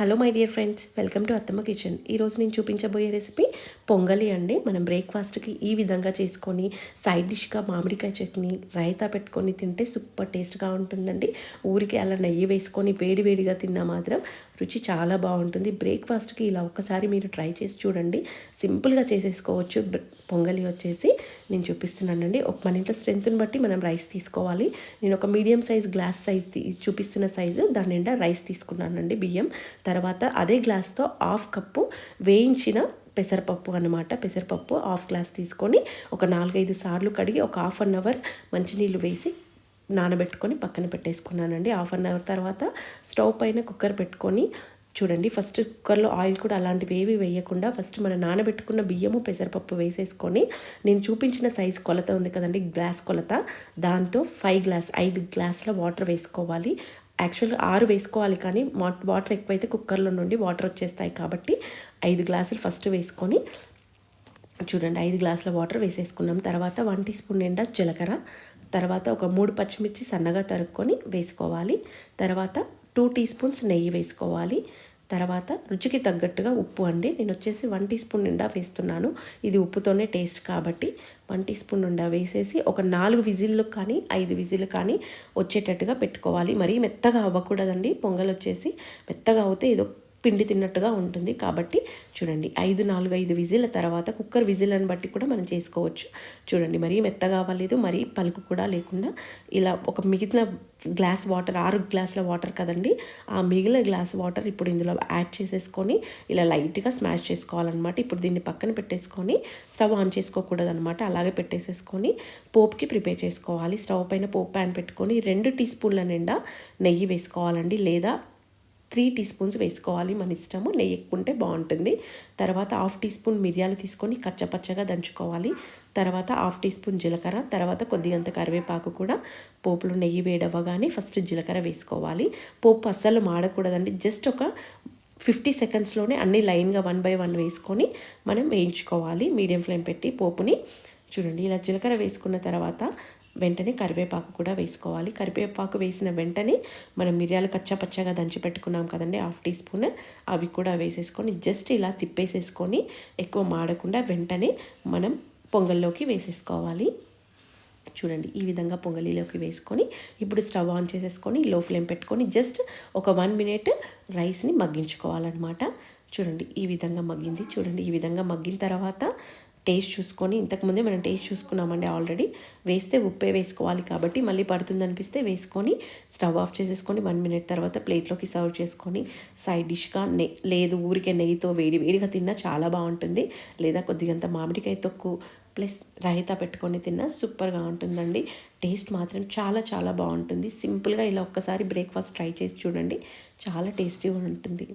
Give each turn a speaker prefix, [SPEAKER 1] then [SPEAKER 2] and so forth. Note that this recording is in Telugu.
[SPEAKER 1] Hello my dear friends welcome to Attamma kitchen ఈరోజు నేను చూపించబోయే రెసిపీ పొంగలి అండి. మనం బ్రేక్ఫాస్ట్కి ఈ విధంగా చేసుకొని సైడ్ డిష్గా మామిడికాయ చట్నీ రైతా పెట్టుకొని తింటే సూపర్ టేస్ట్గా ఉంటుందండి. ఊరికి అలా నెయ్యి వేసుకొని వేడి వేడిగా తిన్నా మాత్రం రుచి చాలా బాగుంటుంది. బ్రేక్ఫాస్ట్కి ఇలా ఒక్కసారి మీరు ట్రై చేసి చూడండి. సింపుల్గా చేసేసుకోవచ్చు. పొంగలి వచ్చేసి నేను చూపిస్తున్నానండి. ఒక మన ఇంట్లో స్ట్రెంత్ని బట్టి మనం రైస్ తీసుకోవాలి. నేను ఒక మీడియం సైజ్ గ్లాస్ సైజ్ చూపిస్తున్న సైజు దాని నిండా రైస్ తీసుకున్నానండి బియ్యం. తర్వాత అదే గ్లాస్తో హాఫ్ కప్పు వేయించిన పెసరపప్పు అనమాట పెసరపప్పు హాఫ్ గ్లాస్ తీసుకొని ఒక నాలుగైదు సార్లు కడిగి ఒక హాఫ్ అన్ అవర్ మంచినీళ్ళు వేసి నానబెట్టుకొని పక్కన పెట్టేసుకున్నానండి. హాఫ్ అన్ అవర్ తర్వాత స్టవ్ పైన కుక్కర్ పెట్టుకొని చూడండి ఫస్ట్ కుక్కర్లో ఆయిల్ కూడా అలాంటివి ఏవి వేయకుండా ఫస్ట్ మనం నానబెట్టుకున్న బియ్యము పెసరపప్పు వేసేసుకొని నేను చూపించిన సైజ్ కొలత ఉంది కదండి గ్లాస్ కొలత. దాంతో ఫైవ్ గ్లాస్ ఐదు గ్లాసుల వాటర్ వేసుకోవాలి. యాక్చువల్గా ఆరు వేసుకోవాలి కానీ వాటర్ ఎక్కువైతే కుక్కర్లో నుండి వాటర్ వచ్చేస్తాయి కాబట్టి ఐదు గ్లాసులు ఫస్ట్ వేసుకొని చూడండి ఐదు గ్లాసుల వాటర్ వేసేసుకున్నాం. తర్వాత వన్ టీ స్పూన్ నిండా జీలకర్ర. తర్వాత ఒక మూడు పచ్చిమిర్చి సన్నగా తరుక్కొని వేసుకోవాలి. తర్వాత టూ టీ స్పూన్స్ నెయ్యి వేసుకోవాలి. తర్వాత రుచికి తగ్గట్టుగా ఉప్పు అండి. నేను వచ్చేసి వన్ టీ స్పూన్ నిండా వేస్తున్నాను. ఇది ఉప్పుతోనే టేస్ట్ కాబట్టి వన్ టీ స్పూన్ నిండా వేసేసి ఒక నాలుగు విజిల్లు కానీ ఐదు విజిల్లు కానీ వచ్చేటట్టుగా పెట్టుకోవాలి. మరీ మెత్తగా అవ్వకూడదండి. పొంగల్ వచ్చేసి మెత్తగా అవుతే ఏదో పిండి తిన్నట్టుగా ఉంటుంది. కాబట్టి చూడండి ఐదు నాలుగు ఐదు విజిల్ల తర్వాత కుక్కర్ విజిల్ని బట్టి కూడా మనం చేసుకోవచ్చు. చూడండి మరీ మెత్తగా అవ్వలేదు మరీ పలుకు కూడా లేకుండా ఇలా ఒక మిగిలిన గ్లాస్ వాటర్ ఆరు గ్లాసుల వాటర్ కదండి ఆ మిగిలిన గ్లాస్ వాటర్ ఇప్పుడు ఇందులో యాడ్ చేసేసుకొని ఇలా లైట్గా స్మాష్ చేసుకోవాలన్నమాట. ఇప్పుడు దీన్ని పక్కన పెట్టేసుకొని స్టవ్ ఆన్ చేసుకోకూడదు అనమాట అలాగే పెట్టేసేసుకొని పోప్కి ప్రిపేర్ చేసుకోవాలి. స్టవ్ పైన పోప్ ప్యాన్ పెట్టుకొని రెండు టీ స్పూన్ల నిండా నెయ్యి వేసుకోవాలండి. లేదా త్రీ టీ స్పూన్స్ వేసుకోవాలి మన ఇష్టము. నెయ్యి ఎక్కువ ఉంటే బాగుంటుంది. తర్వాత హాఫ్ టీ స్పూన్ మిరియాలు తీసుకొని కచ్చపచ్చగా దంచుకోవాలి. తర్వాత హాఫ్ టీ స్పూన్ జీలకర్ర. తర్వాత కొద్దిగంత కరివేపాకు కూడా. పోపులు నెయ్యి వేడవ్వగానే ఫస్ట్ జీలకర్ర వేసుకోవాలి. పోపు అస్సలు మాడకూడదండి. జస్ట్ ఒక ఫిఫ్టీ సెకండ్స్లోనే అన్ని లైన్గా వన్ బై వన్ వేసుకొని మనం వేయించుకోవాలి. మీడియం ఫ్లేమ్ పెట్టి పోపుని. చూడండి ఇలా జీలకర్ర వేసుకున్న తర్వాత వెంటనే కరివేపాకు కూడా వేసుకోవాలి. కరివేపాకు వేసిన వెంటనే మనం మిరియాలు కచ్చాపచ్చాగా దంచి పెట్టుకున్నాం కదండి హాఫ్ టీ స్పూన్. అవి కూడా వేసేసుకొని జస్ట్ ఇలా తిప్పేసేసుకొని ఎక్కువ మాడకుండా వెంటనే మనం పొంగల్లోకి వేసేసుకోవాలి. చూడండి ఈ విధంగా పొంగలిలోకి వేసుకొని ఇప్పుడు స్టవ్ ఆన్ చేసేసుకొని లో ఫ్లేమ్ పెట్టుకొని జస్ట్ ఒక వన్ మినిట్ రైస్ని మగ్గించుకోవాలన్నమాట. చూడండి ఈ విధంగా మగ్గింది. చూడండి ఈ విధంగా మగ్గిన తర్వాత టేస్ట్ చూసుకొని ఇంతకుముందే మనం టేస్ట్ చూసుకున్నామండి ఆల్రెడీ. వేస్తే ఉప్పే వేసుకోవాలి కాబట్టి మళ్ళీ పడుతుంది అనిపిస్తే వేసుకొని స్టవ్ ఆఫ్ చేసేసుకొని వన్ మినిట్ తర్వాత ప్లేట్లోకి సర్వ్ చేసుకొని సైడ్ డిష్గా నె లేదు ఊరికే నెయ్యితో వేడి వేడిగా తిన్నా చాలా బాగుంటుంది. లేదా కొద్దిగంత మామిడికాయ తొక్కు ప్లస్ రైతా పెట్టుకొని తిన్నా సూపర్గా ఉంటుందండి. టేస్ట్ మాత్రం చాలా చాలా బాగుంటుంది. సింపుల్గా ఇలా ఒక్కసారి బ్రేక్ఫాస్ట్ ట్రై చేసి చూడండి. చాలా టేస్టీగా ఉంటుంది.